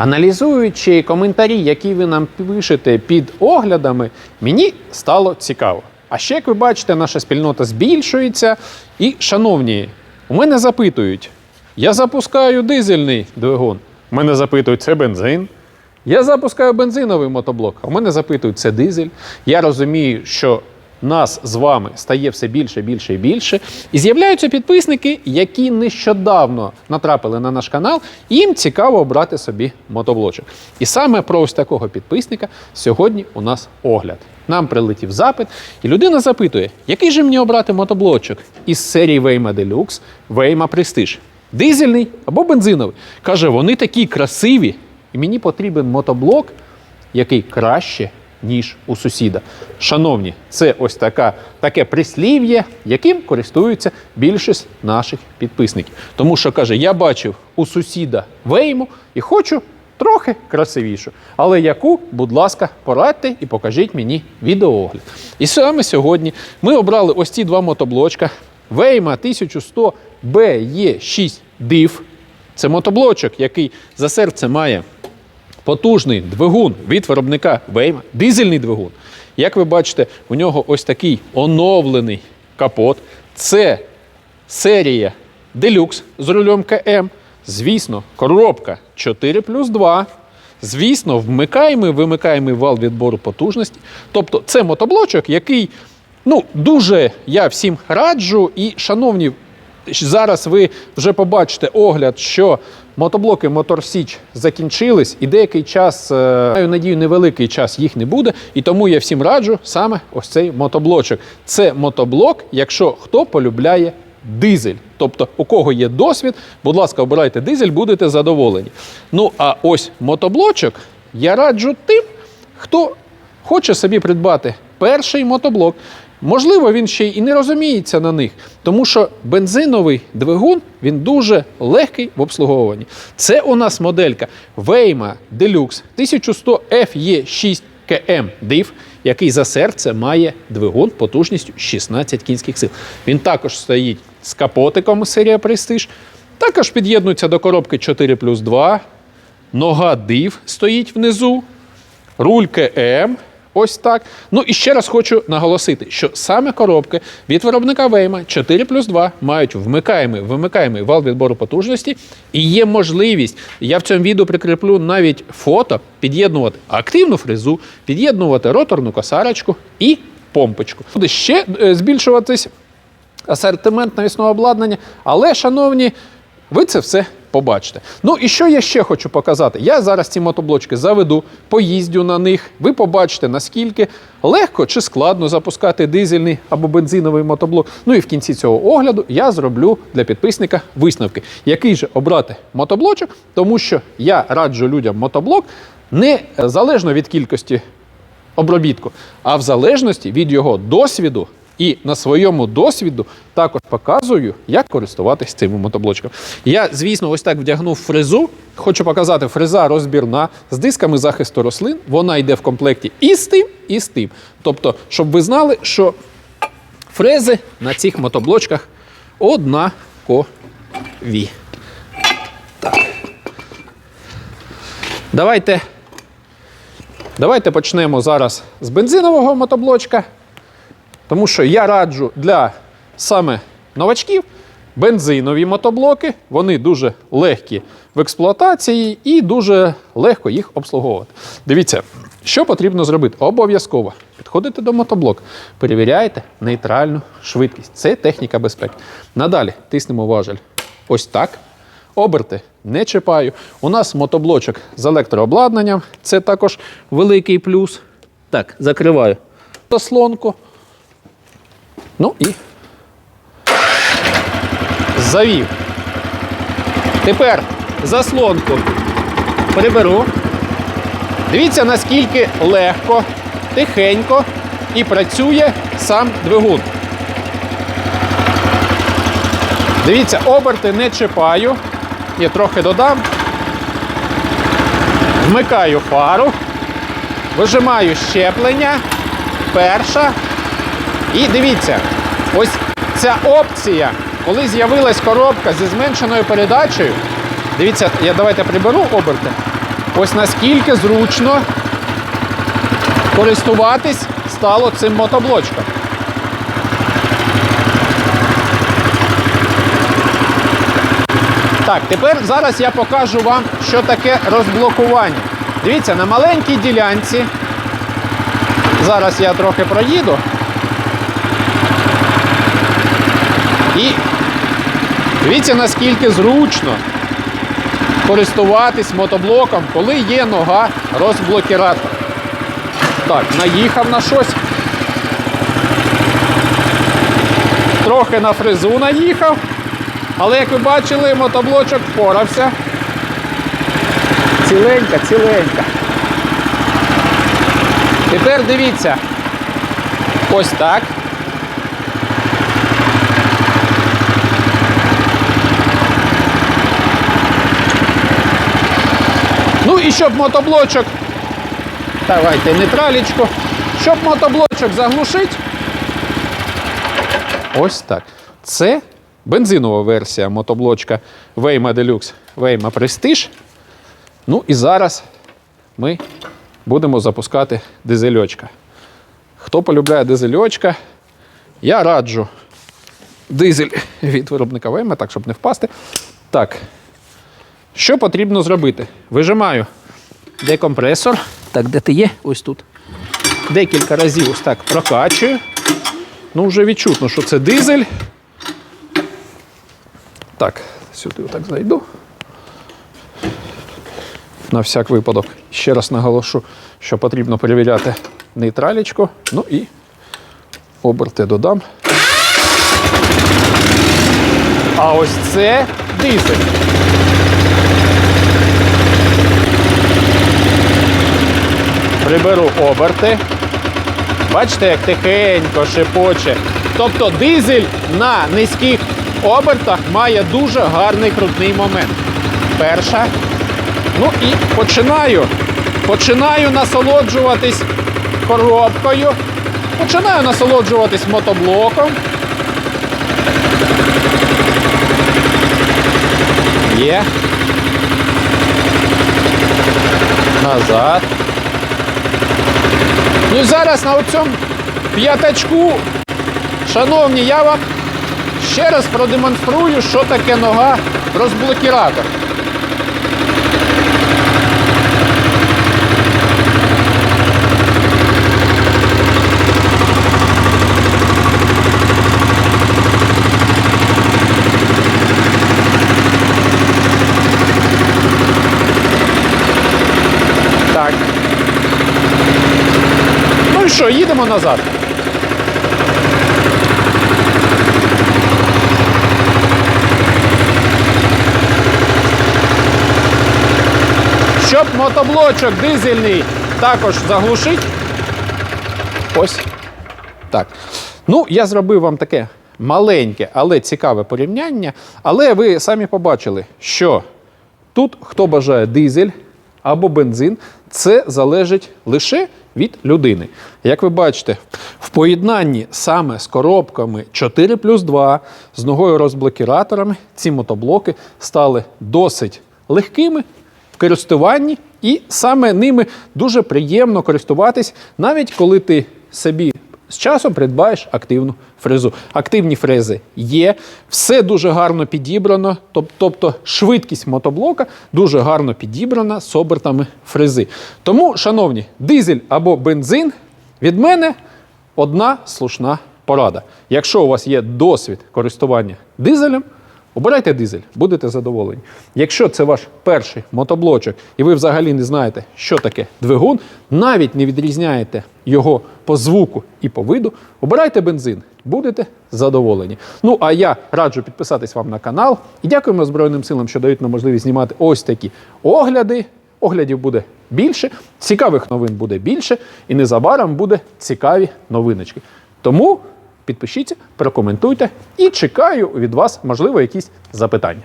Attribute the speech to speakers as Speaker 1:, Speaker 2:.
Speaker 1: Аналізуючи коментарі, які ви нам пишете під оглядами, мені стало цікаво. А ще, як ви бачите, наша спільнота збільшується. І, шановні, у мене запитують: я запускаю дизельний двигун. У мене запитують, це бензин. Я запускаю бензиновий мотоблок, в мене запитують, це дизель. Я розумію, що нас з вами стає все більше, більше і більше. І з'являються підписники, які нещодавно натрапили на наш канал, і їм цікаво обрати собі мотоблочок. І саме про ось такого підписника сьогодні у нас огляд. Нам прилетів запит, і людина запитує, який же мені обрати мотоблочок із серії Вейма Deluxe, Вейма Prestige. Дизельний або бензиновий. Каже, вони такі красиві, і мені потрібен мотоблок, який краще, ніж у сусіда. Шановні, це ось така, таке прислів'я, яким користуються більшість наших підписників. Тому що каже, я бачив у сусіда вейму і хочу трохи красивішу. Але яку, будь ласка, порадьте і покажіть мені відеоогляд. І саме сьогодні ми обрали ось ці два мотоблочка. Вейма 1100 BE6 DIV. Це мотоблочок, який за серце має потужний двигун від виробника Вейма, дизельний двигун. Як ви бачите, у нього ось такий оновлений капот. Це серія Deluxe з рулем КМ. Звісно, коробка 4 плюс 2. Звісно, вмикаємо, вимикаємо вал відбору потужності. Тобто це мотоблочок, який ну, дуже я всім раджу. І, шановні, зараз ви вже побачите огляд, що мотоблоки Мотор Січ закінчились, і деякий час, е, маю надію, невеликий час їх не буде. І тому я всім раджу саме ось цей мотоблочок. Це мотоблок, якщо хто полюбляє дизель. Тобто, у кого є досвід, будь ласка, обирайте дизель, будете задоволені. Ну а ось мотоблочок я раджу тим, хто хоче собі придбати перший мотоблок. Можливо, він ще й не розуміється на них, тому що бензиновий двигун він дуже легкий в обслуговуванні. Це у нас моделька Waymo Deluxe 1100 FE6 KM DIV, який за серце має двигун потужністю 16 кінських сил. Він також стоїть з капотиком серія Prestige, також під'єднується до коробки 4 плюс 2. Нога див стоїть внизу, руль КМ. Ось так. Ну і ще раз хочу наголосити, що саме коробки від виробника Вейма 4 плюс 2 мають вмикаємий, вимикаємий вал відбору потужності, і є можливість, я в цьому відео прикріплю навіть фото, під'єднувати активну фрезу, під'єднувати роторну косарочку і помпочку. Буде ще е, збільшуватись асортимент навісного обладнання. Але, шановні, ви це все побачите. Ну і що я ще хочу показати? Я зараз ці мотоблочки заведу, поїздю на них. Ви побачите, наскільки легко чи складно запускати дизельний або бензиновий мотоблок. Ну і в кінці цього огляду я зроблю для підписника висновки, який же обрати мотоблочок, тому що я раджу людям мотоблок не залежно від кількості обробітку, а в залежності від його досвіду. І на своєму досвіду також показую, як користуватись цим мотоблочком. Я, звісно, ось так вдягнув фрезу. Хочу показати, фреза розбірна з дисками захисту рослин. Вона йде в комплекті і з тим, і з тим. Тобто, щоб ви знали, що фрези на цих мотоблочках однакові. Так. Давайте, давайте почнемо зараз з бензинового мотоблочка. Тому що я раджу для саме новачків бензинові мотоблоки. Вони дуже легкі в експлуатації і дуже легко їх обслуговувати. Дивіться, що потрібно зробити? Обов'язково підходите до мотоблока, перевіряєте нейтральну швидкість. Це техніка безпеки. Надалі тиснемо важель ось так. Оберти не чіпаю. У нас мотоблочок з електрообладнанням. Це також великий плюс. Так, закриваю заслонку. Ну і завів. Тепер заслонку приберу. Дивіться, наскільки легко, тихенько і працює сам двигун. Дивіться, оберти не чіпаю. Я трохи додам. Вмикаю фару, вижимаю щеплення. Перша. І дивіться, ось ця опція, коли з'явилась коробка зі зменшеною передачею. Дивіться, я давайте приберу оберти. ось наскільки зручно користуватись стало цим мотоблочком. Так, тепер зараз я покажу вам, що таке розблокування. Дивіться, на маленькій ділянці. Зараз я трохи проїду. І дивіться, наскільки зручно користуватись мотоблоком, коли є нога розблокіратора. Так, наїхав на щось. Трохи на фрезу наїхав. Але як ви бачили, мотоблочок впорався. Ціленька, ціленька. Тепер дивіться. Ось так. Ну і щоб мотоблочок. Давайте нейтралічку. Щоб мотоблочок заглушити. Ось так. Це бензинова версія мотоблочка Waymo Deluxe Waymo Prestige. Ну і зараз ми будемо запускати дизельочка. Хто полюбляє дизельочка, я раджу дизель від виробника Waymo, так, щоб не впасти. Так, що потрібно зробити? Вижимаю декомпресор. Так, де ти є? Ось тут. Декілька разів ось так прокачую. Ну, вже відчутно, що це дизель. Так, сюди отак зайду. На всяк випадок. Ще раз наголошу, що потрібно перевіряти нейтралічку. Ну і оберти додам. А ось це дизель. Приберу оберти. Бачите, як тихенько шипоче. Тобто дизель на низьких обертах має дуже гарний крутний момент. Перша. Ну і починаю. Починаю насолоджуватись коробкою. Починаю насолоджуватись мотоблоком. Є. Назад. Ну і зараз на цьому п'ятачку, шановні, я вам ще раз продемонструю, що таке нога розблокіратор. Так. Ну і що, їдемо назад. Щоб мотоблочок дизельний також заглушить. Ось так. Ну, я зробив вам таке маленьке, але цікаве порівняння. Але ви самі побачили, що Тут, хто бажає дизель або бензин, це залежить лише від людини. Як ви бачите, в поєднанні саме з коробками 4 плюс 2 з ногою розблокіраторами ці мотоблоки стали досить легкими в користуванні, і саме ними дуже приємно користуватись, навіть коли ти собі з часом придбаєш активну фрезу. Активні фрези є, все дуже гарно підібрано, тобто швидкість мотоблока дуже гарно підібрана з обертами фрези. Тому, шановні, дизель або бензин від мене одна слушна порада. Якщо у вас є досвід користування дизелем, Обирайте дизель, будете задоволені. Якщо це ваш перший мотоблочок, і ви взагалі не знаєте, що таке двигун, навіть не відрізняєте його по звуку і по виду, обирайте бензин, будете задоволені. Ну а я раджу підписатись вам на канал і дякуємо Збройним силам, що дають нам можливість знімати ось такі огляди. Оглядів буде більше, цікавих новин буде більше, і незабаром буде цікаві новиночки. Тому підпишіться, прокоментуйте і чекаю від вас, можливо, якісь запитання.